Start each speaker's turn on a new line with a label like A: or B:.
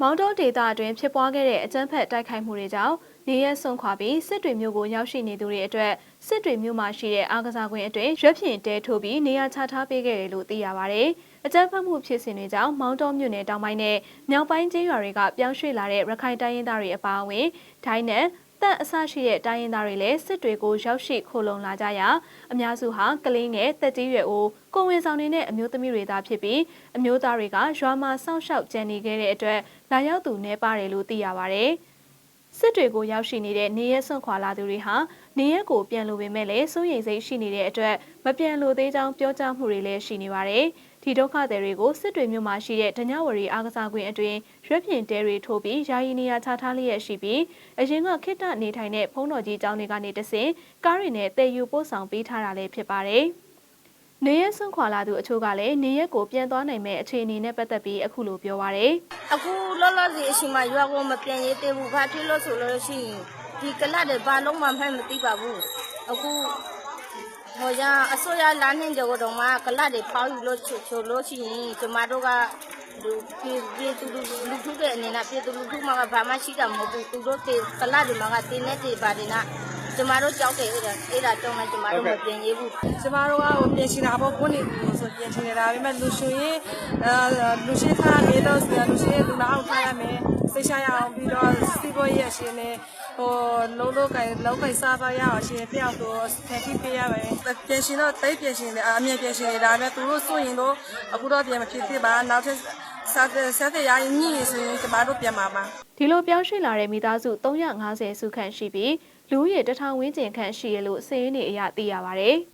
A: မောင်းတောဒေသအတွင်းဖြစ်ပွားခဲ့တဲ့အကြမ်းဖက်တိုက်ခိုက်မှုတွေကြောင့်နေရက်ဆွန့်ခွာပြီးစစ်တွေမျိုးကိုရောက်ရှိနေသူတွေအတွက်စစ်တွေမျိုးမှာရှိတဲ့အားကစားကွင်းအတွင်းရွက်ဖြင့်တဲထိုးပြီးနေရာချထားပေးခဲ့တယ်လို့သိရပါဗျ။အကြမ်းဖက်မှုဖြစ်စဉ်တွေကြောင့်မောင်းတောမြို့နယ်တောင်ပိုင်းနဲ့မြောက်ပိုင်းကျေးရွာတွေကပြောင်းရွှေ့လာတဲ့ရခိုင်တိုင်းရင်းသားတွေအပါအဝင်ဒိုင်းနဲ့ တပ်အဆရှိတဲ့တိုင်းရင်းသားတွေလည်းစစ်တွေကိုရောက်ရှိခိုလုံလာကြရာအများစုဟာကလေးငယ်တက်ကြီးရွယ်အိုကိုယ်ဝန်ဆောင်တွေနဲ့အမျိုးသမီးတွေသာဖြစ်ပြီးအမျိုးသားတွေကရွာမှာစောင့်ရှောက်ကြံနေခဲ့တဲ့အတွက်လာရောက်သူနှဲပါတယ်လို့သိရပါဗျ။ စစ်တွေကိုရောက်ရှိနေတဲ့နေရဲဆွန့်ခွာလာသူတွေဟာနေရဲကိုပြန်လို့ပေမဲ့လည်းစိုးရိမ်စိတ်ရှိနေတဲ့အတွက်မပြန်လို့သေးကြောင်းပြောကြားမှုတွေလည်းရှိနေပါတယ်။ဒီဒုက္ခသည်တွေကိုစစ်တွေမြို့မှာရှိတဲ့ဒညဝရီအားကစားကွင်းအတွင်းရွက်ဖြင့်တဲတွေထိုးပြီးယာယီနေရာချထားလျက်ရှိပြီးအရင်ကခိတ္တနေထိုင်တဲ့ဖုံးတော်ကြီးကျောင်းတွေကနေတဆင်ကားတွေနဲ့တည်ယူပို့ဆောင်ပေးထားတာလည်းဖြစ်ပါတယ်။ နေရက်ဆွန့်ခွာလာသူအချို့ကလည်းနေရက်ကိုပြန်သွားနိုင်မဲ့အခြေအနေနဲ့ပတ်သက်ပြီးအခုလိုပြောပါရယ်
B: အခုလောလောဆယ်အချိန်မှာရွာကိုမပြန်ရေးသေးဘူးဘာဖြစ်လို့ဆိုလို့ရှိရင်ဒီကလတ်တွေဘာလုံးမှမှမသိပါဘူးအခုဟိုရအစိုးရလာနှင်းကြောတော့မှကလတ်တွေဖောက်ယူလို့ချိုလို့ရှိရင်ကျမတို့ကလူပြည်ပြည်သူလူလူထုတဲ့အနေနဲ့ပြည်သူလူထုမှာဘာမှရှိတာမဟုတ်ဘူးသူတို့ကကလတ်တွေမှာကတင်းနေတယ်ပါတယ်နာ ကျမတို့ကြောက်တယ်အဲ့ဒါအဲ့ဒါကြောင့်လည်းကျမတို့မပြန်ရေးဘူး
C: ကျမတို့ကဟိုပြင်ရှင်တာပေါ့ကိုနေဘူးဆိုပြင်ရှင်နေတာဒါပေမဲ့လူရှင်ရင်အဲလူရှင်ထားရမယ်လို့ဆိုရလူရှင်လူနာအောင်ထားရမယ်စိတ်ချရအောင်ပြီးတော့စီးပွားရေးအရှင်နဲ့ဟိုလုံးလုံးကင်လုံးကင်စားပါရအောင်ရှင်ပြောက်တော့ဖက်ပြီးပေးရမယ်ပြင်ရှင်တော့တိတ်ပြင်ရှင်တယ်အမြင်ပြင်ရှင်နေတာဒါပေမဲ့သူတို့စွရင်တော့အခုတော့ပြင်မဖြစ်သေးပါနောက်ထပ်စားတဲ့စားတဲ့ရရင်ညည်ဆိုရင်ကျမတို့ပြန်มาပါ
A: ဒီလိုပြောင်းရွှေ့လာတဲ့မိသားစု350စုခန့်ရှိပြီး လူဦးရေတစ်ထောင်ဝန်းကျင်ခန့်ရှိရလို့စာရင်းတွေအရသိရပါဗျ။